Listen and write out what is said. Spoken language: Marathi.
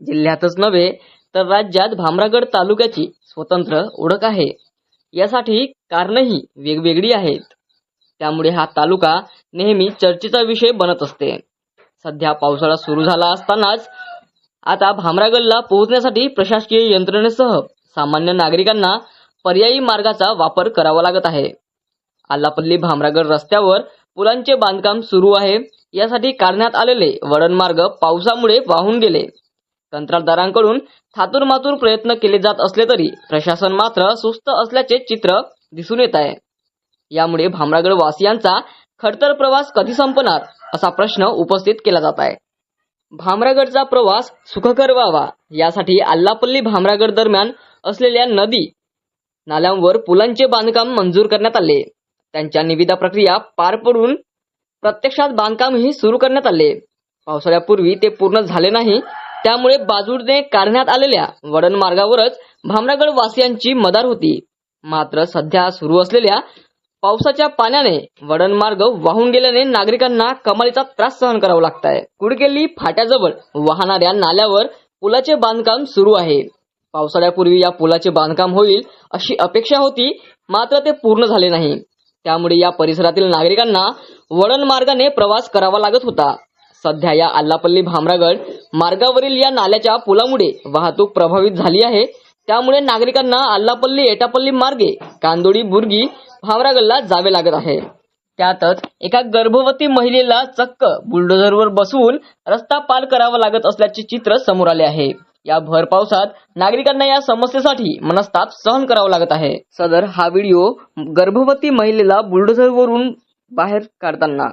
जिल्ह्यातच नव्हे तर राज्यात भामरागड तालुक्याची स्वतंत्र ओळख आहे. यासाठी कारणंही वेगवेगळी आहेत. त्यामुळे हा तालुका नेहमी चर्चेचा विषय बनत असते. सध्या पावसाळा सुरू झाला असतानाच आता भामरागडला पोहोचण्यासाठी प्रशासकीय यंत्रणेसह सामान्य नागरिकांना पर्यायी मार्गाचा वापर करावा लागत आहे. आलापल्ली भामरागड रस्त्यावर पुलांचे बांधकाम सुरू आहे. यासाठी काढण्यात आलेले वळण मार्ग पावसामुळे वाहून गेले. कंत्राटदारांकडून थातुरमातुर प्रयत्न केले जात असले तरी प्रशासन मात्र सुस्त असल्याचे चित्र दिसून येत आहे. यामुळे भामरागड वासियांचा खडतर प्रवास कधी संपणार असा प्रश्न उपस्थित केला जात आहे. भामरागडचा प्रवास सुखकर व्हावा यासाठी आल्लापल्ली भामरागड दरम्यान असलेल्या नदी नाल्यांवर पुलांचे बांधकाम मंजूर करण्यात आले. त्यांच्या निविदा प्रक्रिया पार पडून प्रत्यक्षात बांधकामही सुरू करण्यात आले. पावसाळ्यापूर्वी ते पूर्ण झाले नाही त्यामुळे बाजूने काढण्यात आलेल्या वडण मार्गावरच भामरागड वासियांची मदार होती. मात्र सध्या सुरू असलेल्या पावसाच्या पाण्याने वडण मार्ग वाहून गेल्याने नागरिकांना कमालीचा त्रास सहन करावा लागत आहे कुडकेली फाट्याजवळ वाहणाऱ्या नाल्यावर पुलाचे बांधकाम सुरू आहे. पावसाळ्यापूर्वी या पुलाचे बांधकाम होईल अशी अपेक्षा होती मात्र ते पूर्ण झाले नाही. त्यामुळे या परिसरातील नागरिकांना वळण मार्गाने प्रवास करावा लागत होता. सध्या या आल्लापल्ली भामरागड मार्गावरील या नाल्याच्या पुलामुळे वाहतूक प्रभावित झाली आहे. त्यामुळे नागरिकांना आल्लापल्ली एटापल्ली मार्गे कांदोडी बुर्गी भावरागल्ला जावे लागत आहे. त्यातच एका गर्भवती महिलेला चक्क बुलडोझरवर बसवून रस्ता पार करावा लागत असल्याचे चित्र समोर आले आहे. या भर पावसात नागरिकांना या समस्येसाठी मनस्ताप सहन करावा लागत आहे. सदर हा व्हिडिओ गर्भवती महिलेला बुलडोझरवरून बाहेर काढताना.